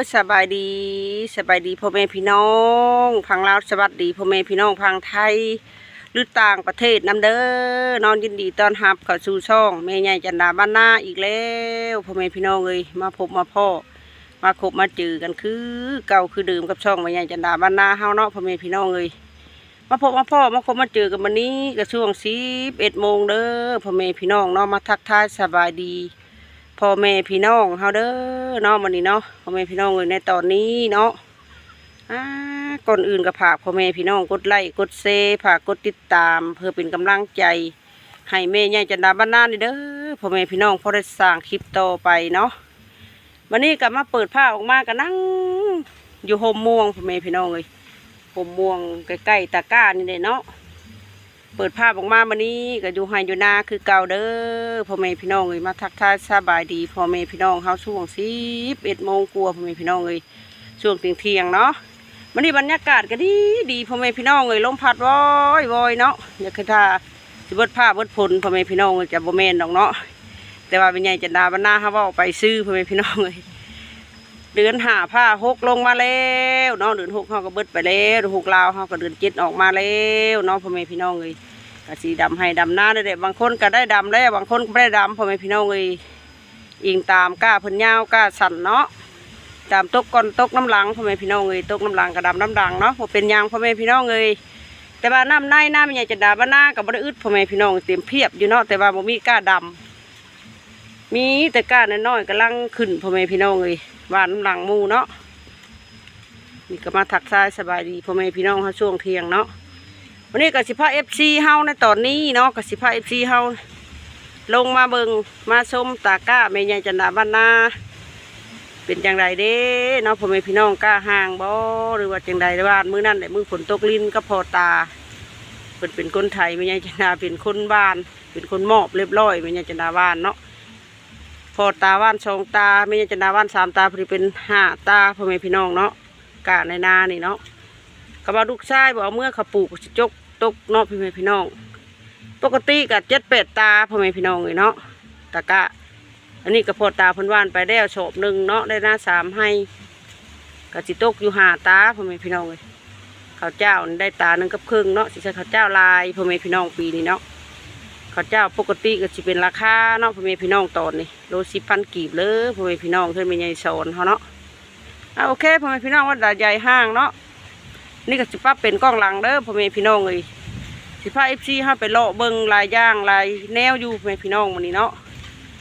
ยสบายดีสบายดีพ่อแม่พี่น้องพังลาวสวัสดีพ่อแม่พี่น้องพังไทยหรือต่างประเทศนำเด้อนอนยินดีต้อนรับเข้าสู่ช่องแม่ใหญ่จันดาบ้านนาอีกแล้วพ่อแม่พี่น้องเอ้ยมาพบมาพ่อมาคบมาเจอกันคือ เก่าคือเดิมกับช่องแม่ใหญ่จันดาบ้านนาเฮาเนาะพ่อแม่พี่น้องเอ้ยมาพบมาพ่อมาคบมาเจอกันวันนี้ก็ช่วงสิบเอ็ดโมงเด้อพ่อแม่พี่น้องเนาะมาทักทายสบายดี พ่อแม่พี่น้องเฮาเด้อเนาะวันนี้เนาะพ่อแม่พี่น้องเอ้ยในตอนนี้เนาะอ่าก่อนอื่นก็ฝากพ่อแม่พี่น้องกดไลค์กดแชร์ฝากกดติดตาม เพื่อเป็นกำลังใจ ให้แม่ใหญ่จันดาบ้านนานี่เด้อพ่อแม่พี่น้องพอได้สร้างคลิปต่อไปเนาะวันนี้ก็มาเปิดผ้าออกมาก็นั่งอยู่โฮมม่วงพ่อแม่พี่น้องเลยโฮมม่วงใกล้ๆตะกร้านี่เลยเนาะ เปิดภาพออกมาวันนี้ก็อยู่ไฮอยู่นาคือเก่าเด้อพ่อแม่พี่น้องเอ้ยมาทักทายสบายดีพ่อแม่พี่น้องเฮาช่วงสิบเอ็ดโมงกลัวาพ่อแม่พี่น้องเอ้ยช่วงเที่ยงเที่ยงเนาะวันนี้บรรยากาศก็ดีดีพ่อแม่พี่น้องเอ้ยลมพัดวอยวอยเนาะอย่าคือท่าสิเบิดผ้าเบิดผลพ่อแม่พี่น้องเอ้ยจะบ่แม่นดอกเนาะแต่ว่าเป็นไงจันดาบรรณาเฮาว้าไปซื้อพ่อแม่พี่น้องเอ้ย เดือนหาผ้าหกลงมาแล้วเนาะเดือนหกเฮาก็เบิดไปแล้วเดือนหกลาวเฮาก็เดือนเจ็ดออกมาแล้วเนาะพ่อแม่พี่น้องเอ้ยก็สีดำให้ดำหน้าได้เด็บางคนก็ได้ดำแล้วบางคนก็ไม่ได้ดำพ่อแม่พี่น้องเลยอิงตามก้าเพิ่นยาวก้าสั่นเนาะตามตกก่อนตกน้ำหลังพ่อแม่พี่น้องเลยตกน้ำหลังก็ดำน้ำดังเนาะพอเป็นยางพ่อแม่พี่น้องเลยแต่ว่าน้ำในน้ำใหญ่จะดาบ้านหน้ากับบริอึดพ่อแม่พี่น้องเต็มเพียบอยู่เนาะแต่ว่าบ่มีก้าดำ มีแต่ก้าน้อยๆกำลังขึ้นพ่อแม่พี่น้องเลยหวานน้ำหลังมูเนาะนี่ก็มาถักทายสบายดีพ่อแม่พี่น้องเขาช่วงเที่ยงเนาะวันนี้กสิพาเอฟซีเฮาในตอนนี้เนาะกสิพาเอฟซีเฮาลงมาเบิงมาชมตาก้าแม่ใหญ่จันดาบ้านนาเป็นจังไรเด้เนาะพ่อแม่พี่น้องก้าห่างบ่หรือว่าจังใดบ้านมือนั้นแหละมือฝนตกลิ้นก็พอตาเป็นเป็นคนไทยแม่ใหญ่จันดาเป็นคนบ้าน เป็นคนมอบเรียบร้อยแม่ใหญ่จันดาบ้านเนาะ พอตาบ้านสองตาแม่ใหญ่จันดาบ้านสามตาพอดีเป็นห้าตาพ่อแม่พี่น้องเนาะกะในนานี่เนาะก็ว่าลูกชายบอกเอาเมื่อเขาปลูกสิจกตกเนาะพี่แม่พี่น้อง ปกติกับเจ็ดเป็ดตาพ่อแม่พี่น้องเลยเนาะตะกะ อันนี้ก็พอตาพันว่านไปแล้วโฉบหนึ่งเนาะได้หน้าสามให้ก็สิตกอยู่หาตาพ่อแม่พี่น้องเลยข้าวเจ้าได้ตาหนึ่งกับครึ่งเนาะสิใช้ข้าวเจ้าลายพ่อแม่พี่น้องปีนี้เนาะ ข้าวเจ้าปกติก็สิเป็นราคาเนาะพ่อแม่พี่น้องตอนนี้โลสิบพันกีบเลยพ่อแม่พี่น้องเพื่อนเป็นใหญ่สอนเขาเนาะอะโอเคพ่อแม่พี่น้องว่าดาใหญ่ห้างเนาะนี่ก็สิป้าเป็นกล้องหลังเด้อพ่อแม่พี่น้องเลยสิพาเอฟซีห้าไปเลาะเบิ่งลายย่างลายแนวอยู่พ่อแม่พี่น้องวันนี้เนาะ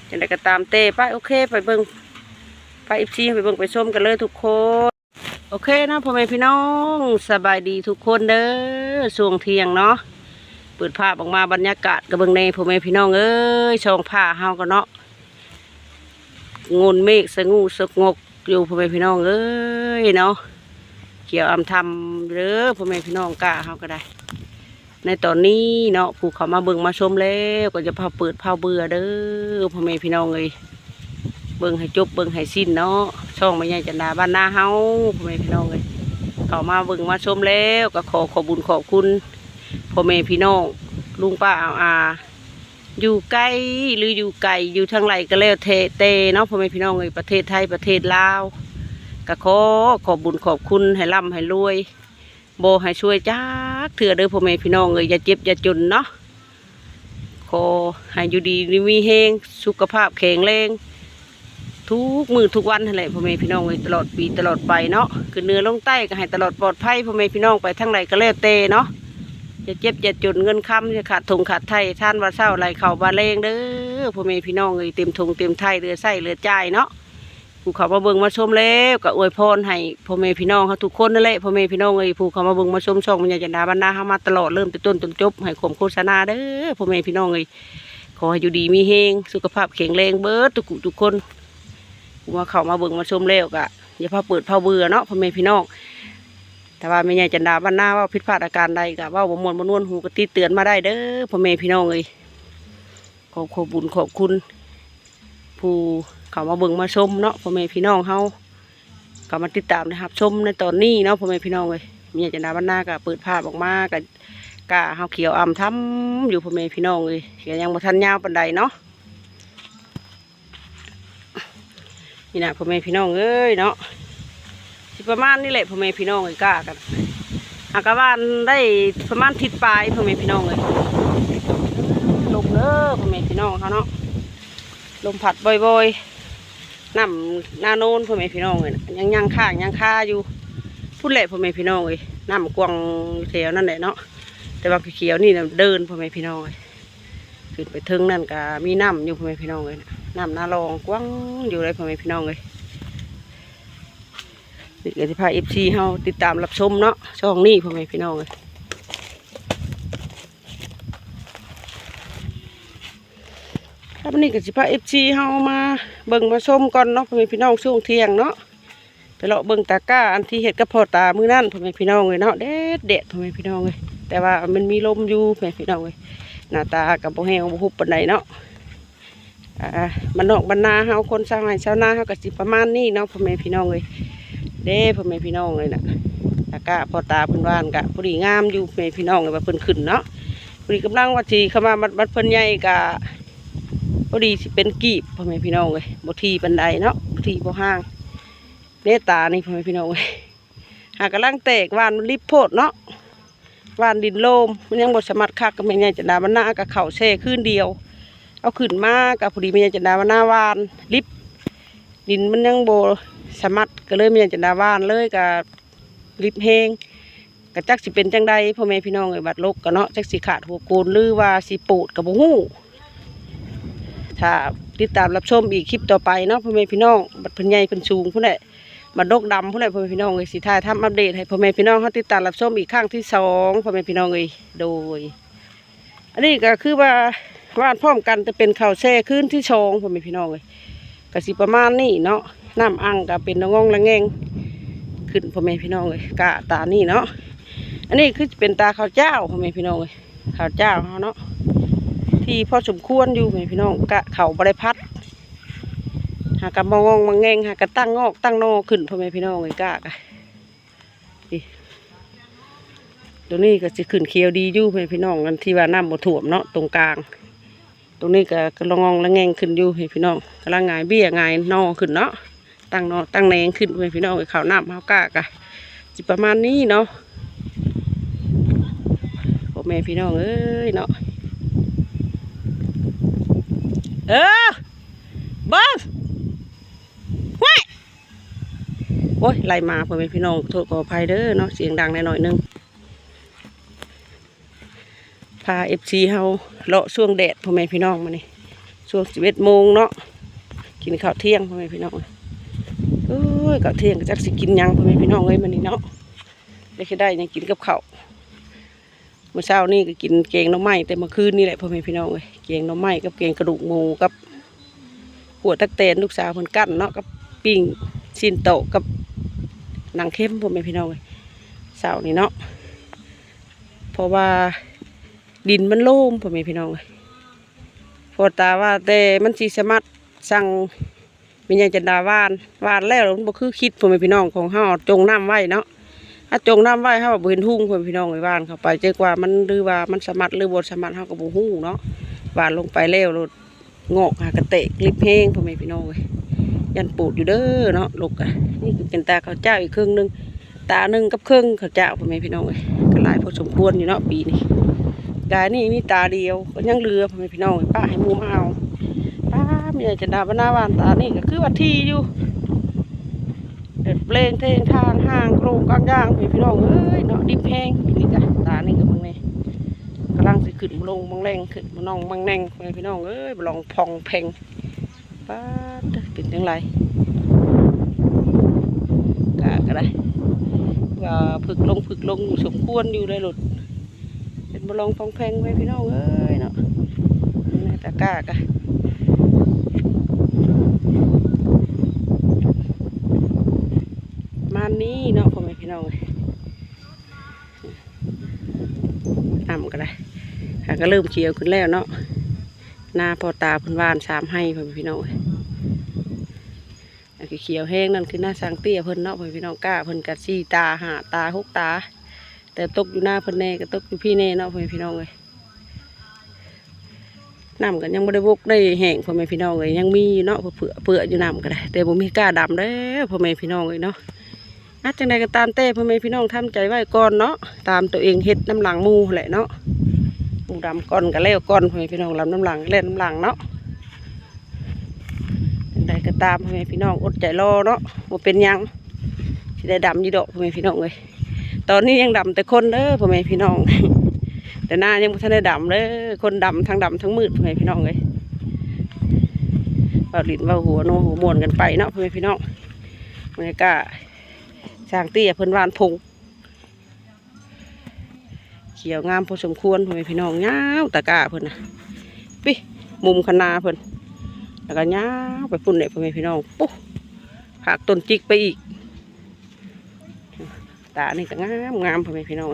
จังไดก็ตามเต้ไปโอเคไปเบิ่งไปเอฟซีไปเบิ่งไปชมกันเลยทุกคนโอเคนะพ่อแม่พี่น้องสบายดีทุกคนเด้อช่วงเที่ยงเนาะ เปิดภาพออกมาบรรยากาศกับเบิ่งในพ่อแม่พี่น้องเอ้ยช่องผ้าเฮากันเนาะงนเมฆสงูสงกอยู่พ่อแม่พี่น้องเอ้ยเนาะเกี่ยวอำทำเด้อพ่อแม่พี่น้องกล้าเฮาก็ได้ ในตอนนี้เนาะผู้เขามาเบิ่งมาชมแล้วก็จะพาเปิดพาเบื่อเด้อพ่อแม่พี่น้องเลยเบิ่งให้จบเบิ่งให้สิ้นเนาะช่องไม่ใหญ่จันดาบ้านนาเฮาพ่อแม่พี่น้องเลยเขามาเบิ่งมาชมแล้วก็ขอขอบุญขอบคุณ พ่อแม่พี่น้องลุงป้าอาอาอยู่ไกล้หรืออยู่ไกลอยู่ทางไหนก็แล้วเทเตเนาะพ่อแม่พี่น้องเลยประเทศไทยประเทศลาวก็ขอขอบบุญขอบคุณให้ร่ำให้รวยโบให้ช่วยจักเถื่อเด้อพ่อแม่พี่น้องเอ้ยอย่าเจ็บอย่าจนเนาะขอให้อยู่ดีมีเฮงสุขภาพแข็งแรงทุกมือทุกวันนั่นแหละพ่อแม่พี่น้องเอ้ยตลอดปีตลอดไปเนาะคือเนื้อลงใต้ก็ให้ตลอดปลอดภัยพ่อแม่พี่น้องไปทั้งไหนก็แล้วเตเนาะ อย่าเจ็บอย่าจนเงินคำอย่าขาดทงขาดไทยท่านว่าเศร้าไรเข่าบาเลงเด้อพ่อแม่พี่น้องเอ้ยเต็มทงเต็มไทยเรือไส้เรือจ่ายเนาะผู้เขามาเบิ่งมาชมแล้วก็อวยพรให้พ่อแม่พี่น้องเขาทุกคนนั่นแหละพ่อแม่พี่น้องเอ้ยผู้เขามาเบิ่งมาชมช่องมันยาจันดาบรรณาเฮามาตลอดเริ่มแต่ต้นจนจบให้ข่มโฆษณาเด้อพ่อแม่พี่น้องเอ้ยขอให้อยู่ดีมีเฮงสุขภาพแข็งแรงเบิดทุกทุกคนผู้มาเขามาเบิ่งมาชมแล้วก็อย่าพาเปิดพาเบื่อเนาะพ่อแม่พี่น้อง แต่ว่าแม่ยายจันดาบรรณาว่าผิดพลาดอาการใดก็เว่าบ่มวนบ่นวนหูก็ติดเตือนมาได้เด้อพ่อแม่พี่น้องเอ้ยขอขอบุญขอบคุณ ผู้เขามาเบิ่งมาชมเนาะพ่อแม่พี่น้องเฮาก็มาติดตามนะครับ ชมในตอนนี้เนาะพ่อแม่พี่น้องเลยมีอยากจะนดาบ้านหน้าก็เปิดภาพออกมาก็กะเฮาเขียวอ่ำทำอยู่พ่อแม่พี่น้องเลยยังบ่ทันยาวปานใดเนาะนี่นะพ่อแม่พี่น้องเอ้ยเนาะ ประมาณนี่แหละพ่อแม่พี่น้องเอ้ยกล้ากันหากะว่านได้ประมาณทิศปลายพ่อแม่พี่น้องเอ้ยลมเด้อพ่อแม่พี่น้องเขาเนาะลมผัดบ่อยๆน้ำหน้าโน้นพ่อแม่พี่น้องเอ้ยยังยังข้างยังคาอยู่พูดแหละพ่อแม่พี่น้องเอ้ยน้ำกวางแถวนั่นแหละเนาะแต่ว่าเขียวนี่เดินพ่อแม่พี่น้องเอ้ยขึ้นไปถึงนั่นก็มีน้ำอยู่พ่อแม่พี่น้องเอ้ยน้ำนารองกว้างอยู่เลยพ่อแม่พี่น้องเอ้ย นี่ก็สิพาเอฟซีเฮาติดตามรับชมเนาะช่องนี้พ่อแม่พี่น้องเลยครับนนี้ก็สิพาเอฟซีเฮามาเบิ่งมาชมก่อนเนาะพ่อแม่พี่น้องช่วงเที่ยงเนาะไปเลาะเบิ่งตาก้าอันที่เฮ็ดกับพ่อตามือนั้นพ่อแม่พี่น้องเลยเนาะเด็ดเด็ดพ่อแม่พี่น้องเลยแต่ว่ามันมีลมอยู่พ่อแม่พี่น้องเลยหน้าตากับบ่แห้งบ่ฮุบปานใดเนาะอ่าบ้านนอกบ้านาเฮาคนชาวไร่ชาวนาเฮาก็สิประมาณนี้เนาะพ่อแม่พี่น้องเลย เด้พ่อแม่พี่น้องเลยนะตากะพอตาเพิ่นว่านกะพอดีงามอยู่แม่พี่น้องเลยว่าเพิ่นขึ้นเนาะพอดีกำลังว่าสิเข้ามาบัดบัดเพิ่นใหญ่กะพอดีสิเป็นกีบพ่อแม่พี่น้องเลยบทีปันใดเนาะบทีบ่ห่างเด้ตานี่พ่อแม่พี่น้องเลยหากกำลังแตกว่านมันรีบโพดเนาะว่านดินโลมมันยังบ่สมารถคักกับแม่ใหญ่จันดามันหน้ากับเข่าแช่คืนเดียว เอาขึ้นมากับพอดีแม่ใหญ่จันดามันหน้าวานลิบดินมันยังโบ สมัดก็เลยมีอย่างจะดาว่านเลยกับลิบแหงกะจักสิเป็นจังใดพ่อแม่พี่น้องเอ้ยบัดลกก็เนาะจักสิขาดหัวโกนหรือว่าสิปูดกับบ่ฮู้ถ้าติดตามรับชมอีกคลิปต่อไปเนาะพ่อแม่พี่น้องบัดเพิ่นใหญ่เพิ่นสูงพุ่นแหละบัดดกดำพุ่นแหละพ่อแม่พี่น้องเอ้ยสิถ่ายทำอัปเดตให้พ่อแม่พี่น้องเขาติดตามรับชมอีกครั้งที่สองพ่อแม่พี่น้องเอ้ยโดย อันนี้ก็คือว่าว่านพร้อมกันจะเป็นข้าวแช่คืนที่ชองพ่อแม่พี่น้องเอ้ยก็สิประมาณนี้เนาะ น้ำอังก็เป็นละงองละแงงขึ้นพ่อแม่พี่น้องเลยกะตานี่เนาะอันนี้คือเป็นตาข้าวเจ้าพ่อแม่พี่น้องเลยข้าวเจ้าเขาเนาะที่พ่อสมควรอยู่พ่อแม่พี่น้องกะเขาบริพัดหากะมองงมังแงงหากะตั้งงอกตั้งโนขึ้นพ่อแม่พี่น้องเลยกะกะนี่ตัวนี้ก็จะขึ้นเขียวดีอยู่พ่อแม่พี่น้องนั่นที่ว่าน้ำบ่ท่วมเนาะตรงกลาง ตรงนี้ก็กำลังงองละแงงขึ้นอยู่พี่น้องกำลังงายเบี้ยงายนอขึ้นเนาะ ตั้งนอตั้งแนงขึ้นให้พี่น้องให้เขาวน้ำเขากล้ากะจิประมาณนี้เนาะพ่อแม่พี่น้องเอ้ยเนาะเออบิ้งว้ายโอ้ยไล่มาพ่อแม่พี่น้องโทษขออภัยเด้อเนาะเสียงดังหน่อยนึงพาเอฟซีเฮาเลาะช่วงแดดพ่อแม่พี่น้องมานี่ช่วงสิบเอ็ดโมงเนาะกินข้าวเที่ยงพ่อแม่พี่น้อง เอ้ยข้าวเที่ยงก็จักสิกินยังพ่อแม่พี่น้องเอ้ยมันนี่เนาะได้แค่ได้ยังกินกับข้าวเมื่อเช้านี่ก็กินแกงน่อไม้แต่เมื่อคืนนี่แหละพ่อแม่พี่น้องเอ้ยแกงน่อไม้กับแกงกระดูกหมูกับหัวตักเตนลูกสาวเพิ่นกั้นเนาะกับปิ้งชิ้นโตกับหนังเข้มพ่อแม่พี่น้องเอ้ยเช้านี่เนาะเพราะว่าดินมันโล่มพ่อแม่พี่น้องเอ้ยพอตาว่าแต่มันสีสมารถสั่ง มีอย่างจันดาวานวานแล้วมันบ่คือคิดพ่อแม่พี่น้องของเฮาจงน้ำไว้เนาะถ้าจงน้ำไว้เฮาบ่เห็นหุ่งพ่อแม่พี่น้องไอ้วานเข้าไปเจอกว่ามันหรือว่ามันสมารถหรือบ่สมารถเฮาก็บ่ฮู้เนาะวานลงไปแล้วโลดงอกหากระเตะกลิบแห้งพ่อแม่พี่น้องเอ้ยยันปูดอยู่เด้อเนาะลูกอะนี่คือเป็นตาข้าวเจ้าอีกครึ่งหนึงตาหนึ่งกับครึ่งข้าวเจ้าพ่อแม่พี่น้องเอ้ยก็หลายพอสมควรอยู่เนาะปีนี้กายนี่มีตาเดียวก็ยังเรือพ่อแม่พี่น้องป้าให้หมูมาเอา ป้าไม่อยจะดาบหน้าวานตานี่ก็คือว่าทีอยู่เด็ดเพลงเทงทางห้างโครงกลางย่างพ่อแม่พี่น้องเอ้ยเนาะดิบแห้งนี่จ้ะตานี่ก็มึงนี่กำลังสิขึ้นลงมังแรงขึ้นมาน้องมังแนงพี่พี่น้องเอ้ยบลองพองเพงป้าดเป็นจังไรกะก็ได้ว่าผึกลงผึกลงสมควรอยู่เลยหลุดเป็นบลองฟองแพงไว้พี่น้องเอ้ยเนาะนี่ตะกร้ากะมานี้เนาะพ่อแม่พี่น้องเอ้ย อ่ำก็ได้หาก็เริ่มเขียวขึ้นแล้วเนาะหน้าพอตาพิ่นวานสามให้พ่อแม่พี่น้องเอ้ยอันที่เขียวแห้งนั่นคือหน้าสางเตี้ยเพิ่นเนาะพ่อแม่พี่น้องกล้าเพิ่นกัดซี่ตาหาตาหกตา แต่ตกอยู่หน้าเพิ่นแน่ก็ตกอยู่พี่แน่เนาะพ่อแม่พี่น้องเลยน้ำกันยังไม่ได้บกได้แห้งพ่อแม่พี่น้องเลยยังมีอยู่เนาะเผื่อเผื่ออยู่น้ำก็ได้แต่ผมมีกล้าดำเด้อพ่อแม่พี่น้องเลยเนาะ อาจังใดก็ตามเต้พ่อแม่พี่น้องทำใจไว้ก่อนเนาะตามตัวเองเฮ็ดน้ำหลังมูแหละเนาะหมูดำก่อนก็แล้วก่อนพ่อแม่พี่น้องลำน้ำหลังเล่นน้ำหลังเนาะจังใดก็ตามพ่อแม่พี่น้องอดใจรอเนาะบ่เป็นยังสิได้ดำยี่ดอกพ่อแม่พี่น้องเลยตอนนี้ยังดำแต่คนเด้อพ่อแม่พี่น้อง แต่หน้ายังบ่ทันได้ดำเลยคนดำทั้งดำทั้งมืดพ่อแม่พี่น้องเลยเว่าลิ้นเว่าหัวโนหัวมวนกันไปเนาะพ่อแม่พี่น้องมันก็ส ร้างเตี้ยเพิ่นวานพงเขียวงามพอสมควรพ่อแม่พี่น้องยาวตะกาเพิ่นนะปิมุมคณาเพิ่นแล้วก็ยาวไปพุ่นเลยพ่อแม่พี่น้องปุ๊บหักต้นจิกไปอีกตานี่ก็งามงามพ่อแม่พี่น้อง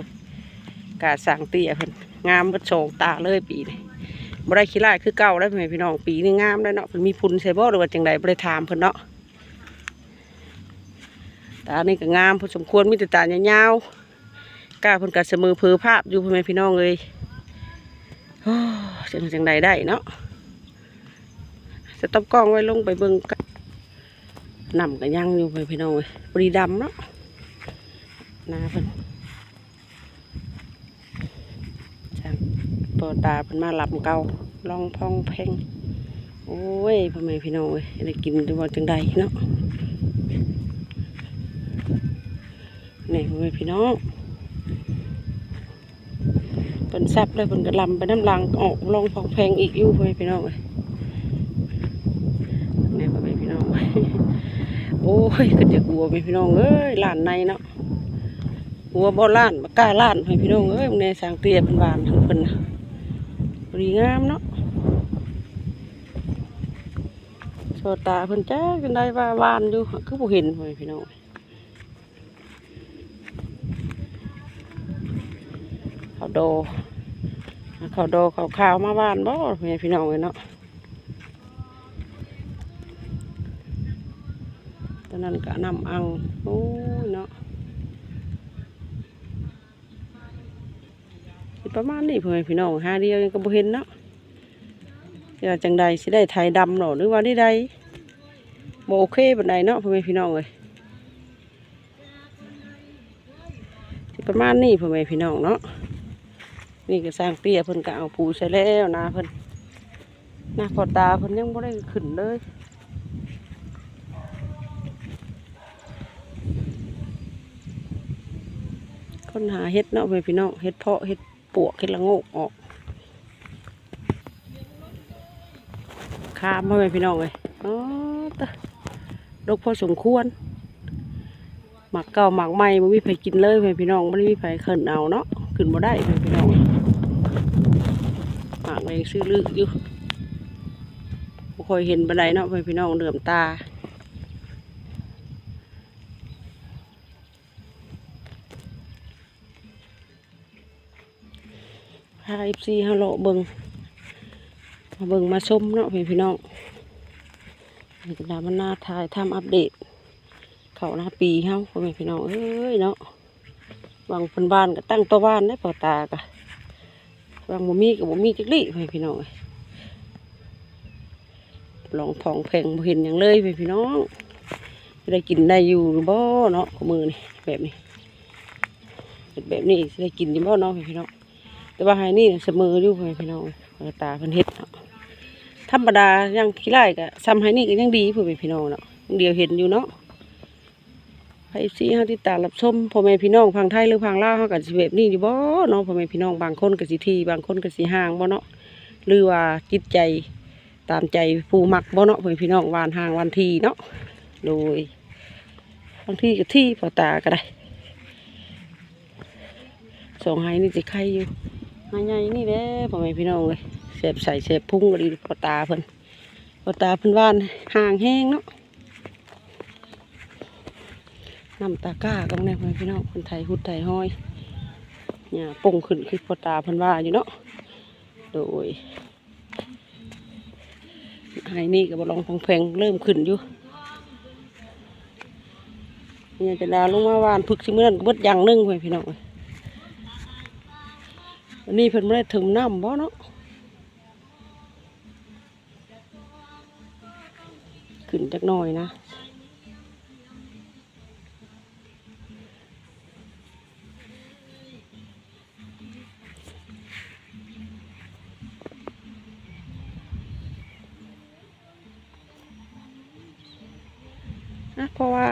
กาสร้างเตี้ยเพิ่นงามเบิดโฉงตาเลยปีนี้บ่ได้ขี้ร้ายคือเก่าแล้วพ่อแม่พี่น้องปีนี้งามแล้วเนาะเพิ่นมีพุ่นใส่บ่หรือว่าจังใดบ่ได้ถามเพิ่นเนาะ ตานี่ก็งามพอสมควรมีแต่ตายาวๆกาเพิ่นก็เสมอเพอภาพอยู่พ่อแม่พี่น้องเลยจังจังใดได้เนาะจะต้องกล้องไว้ลงไปเบิ่งกนำกันยังอยู่พ่อแม่พี่น้องเลยปรีดำเนาะหนาเพิ่นช่างปอตาเป็นมาหลับเก่าลองพองเพ่งโอ้ยพ่อแม่พี่น้องเอ้ยได้กินดูว่าจังใดเนาะ พ่อแม่พี่น้องเป็นซับเลยเป็นกระลำไปน้ำลังออกลองพองเพงอีกอยู่พ่อพี่น้องเอ้ยนี่พ่อพี่น้องโอ้ยก็จะกลัวพี่น้องเอ้ยหลานในเนาะหัวบ่ล้านบ่กล้าล้านให้พี่น้องเอ้ยมึงในสางเตี้ยเป็นหวานทั้งเพิ่นน่ะบรีงามเนาะโชตาเพิ่นจ้ากันได้ว่าหวานอยู่คือบ่เห็นพ่อพี่น้องเขา โดเขาโดเขาขาวมาหวานบ่พี่น้องเอ้ยเนาะตอนนั้นก็นำอังโอ้ยเนาะประมาณนี้พ่อแม่พี่น้องหาเดียวยังก็บ่เห็นเนาะสิว่าจังใดสิได้ไทยดำหรอหรือว่าได้ใดบ่โอเคปานใดเนาะพ่อแม่พี่น้องเอ้ยประมาณนี้พ่อแม่พี่น้องเนาะ นี่ก็สร้างเตี้ยเพิ่นก็เอาปูใส่แล้วนะเพิ่นหน้าพอตาเพิ่นยังบ่ได้ขึ้นเลยคนหาเฮ็ดเนาะพ่อแม่พี่น้องเฮ็ดเพาะเฮ็ดปวกเห็ดละโงกออกข้ามมาไปพี่น้องเลยอ๋อตะดกพอสมควรหมักเก่าหมักใหม่ไม่มีใครกินเลยเพื่อนพี่น้องไม่ได้มีใครเขินเอาเนาะขึ้นมาได้เพื่อนพี่น้อง หมักเลยซื้อลึกอยู่บ่ค่อยเห็นบันไดเนาะพี่พี่น้องเหลื่อมตาพาเอฟซีฮัลโหลเบิงมาเบิงมาชมเนาะพี่พี่น้องนี่ก็ดามันนาถ่ายทำอัปเดต เขาหน้าปีเฮาพี่พี่น้องเอ้ยเนาะบางคนบ้านก็ตั้งตัวบ้านได้พอตากะ บางบ่มีก็บ่มีจักลี่พี่น้องลองพองแพงบ่เห็นอย่างเลยพ่อแม่พี่น้องจะได้กินได้อยู่หรือบ่เนาะขอมือนี่แบบนี้แบบนี้ได้กินอยู่บ่เนาะพ่อแม่พี่น้องแต่ว่าไฮนี่เสมออยู่พ่อแม่พี่น้องตาเพิ่นเฮ็ดเนาะธรรมดายังขี้ไล่ก็ซ้ำไฮนี่ก็ยังดีพ่อพี่น้องเนาะเดียวเห็นอยู่เนาะ ไผสิเฮาติดตามรับชมพ่อแม่พี่น้องพังไทยหรือพังลาวเฮาก็สิแบบนี้อยู่บ่เนาะพ่อแม่พี่น้องบางคนก็สิทีบางคนก็สิห่างบ่เนาะหรือว่าจิตใจตามใจผู้มักบ่เนาะพ่อแม่พี่น้องวานห่างวันทีเนาะโดยบางทีก็ที่พอตาก็ได้สองไฮนี่สิไข่อยู่มาใหญ่นี่แหละพ่อแม่พี่น้องเลยเสียบใส่เสียบพุ่งก็ดีพอตาเพิ่นพอตาเพิ่นว่านห่างแห้งเนาะ น้ำตาก้าตรงนี้พ่อพี่น้องคนไทยหุดไทยห้อยเนี่ยป่งขึ้นคือพอตาพิ่นว่าอยู่เนาะโดยไอ้นี่ก็บลองพองแพงเริ่มขึ้นอยู่เนี่ยจะดาลงมาวานพึกสิเมื่อนั้นก็บดอย่างหนึงพ่อแม่พี่น้องเอ้ยอันนี้เพิ่นไม่ได้ถึงน้ำบ่เนาะขึ้นจักหน่อยนะ ราะว่า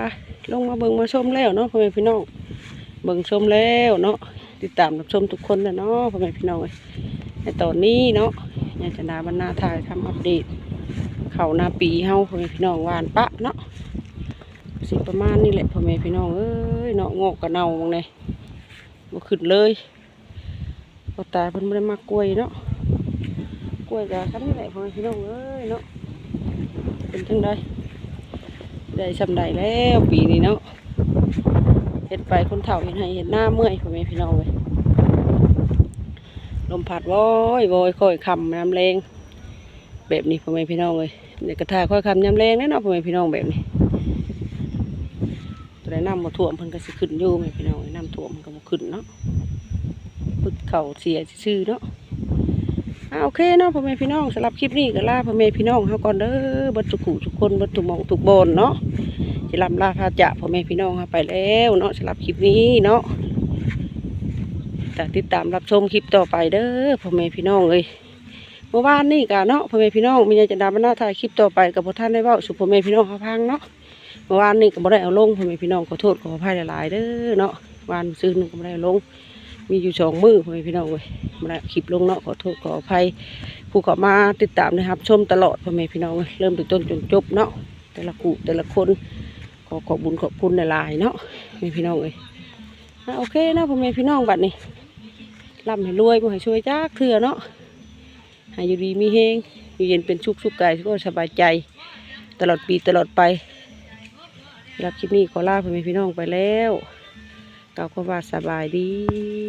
ลงมาเบิ่งมาชมแล้วเนาะพ่อแม่พี่น้องเบิ่งชมแล้วเนาะติดตามรับชมทุกคนนะเนาะพ่อแม่พี่น้องเอ้ยในตอนนี้เนาะยายจะนาบรรณาถ่ายทำอัปเดต เขาหนาปีเฮาพ่อแม่พี่น้องวานปะเนาะสิประมาณนี้แหละพ่อแม่พี่น้องเอ้ยเนาะงอกกระเนาบางไงบ่ขึ้นเลยพอตายเพิ่นบ่ได้มากล้วยเนาะกล้วยก็คันนี้แหละพ่อแม่พี่น้องเอ้ยเนาะเป็นจังได ได้ซำใดแล้วปีนี้เนาะเฮ็ดไปคนเฒ่าเห็นให้เห็นหน้าเมื่อยพ่อแม่พี่น้องเว้ยลมพัดโว้ยโวยค่อยคำน้ำแรงแบบนี้พ่อแม่พี่น้องเลยเดี๋ยกระทาค่อยคำยำแรงแน่เนาะพ่อแม่พี่น้องแบบนี้ตัวใดน้ำมาท่วมเพิ่นก็สิขึ้นอยู่แม่พี่น้องน้ำท่วมมันก็บ่ขึ้นเนาะพึดเข่าเสียซื่อเนาะ โอเคเนาะพ่อแม่พี่น้องสำหรับคลิปนี้ก็ลาพ่อแม่พี่น้องเฮาก่อนเด้อบัดทุกขู่ทุกคนบัดทุกมองทุกบอนเนาะสิลำลาพาจาพ่อแม่พี่น้องเฮาไปแล้วเนาะสำหรับคลิปนี้เนาะแต่ติดตามรับชมคลิปต่อไปเด้อพ่อแม่พี่น้องเอ้ยเมื่อวานนี่กะเนาะพ่อแม่พี่น้องมีใจจะดามันน่าถ่ายคลิปต่อไปกับพ่อท่านได้เว่าสุพ่อแม่พี่น้องเขาพังเนาะเมื่อวานนี่ก็บ่ได้เอาลงพ่อแม่พี่น้องขอโทษขออภัยหลายๆเด้อเนาะวานซื้อนึงก็บ่ได้เอาลง มีอยู่สองมือพ่อแม่พี่น้องเว้ยบ่ได้เอาคลิปลงเนาะขอโทษขออภัยผู้ข้ามาติดตามนะครับ ชมตลอดพ่อแม่พี่น้องเว้ยเริ่มตั้งต้นจนจบเนาะแต่ละกูแต่ละคนขอขอบบุญขอบคุณหลายๆเนาะพ่อแม่พี่น้องเอ้ยโอเคเนาะพ่อแม่พี่น้องบัดนี้ร่ำให้รวยบ่ให้ช่วยจักเถื่อเนาะให้อยู่ดีมีเฮงอยู่เย็นเป็นชุกสุกกายก็สบายใจ ตลอดปีตลอดไปรับคลิปนี้ขอลาพ่อแม่พี่น้องไปแล้วกล่าวคำว่าสบายดี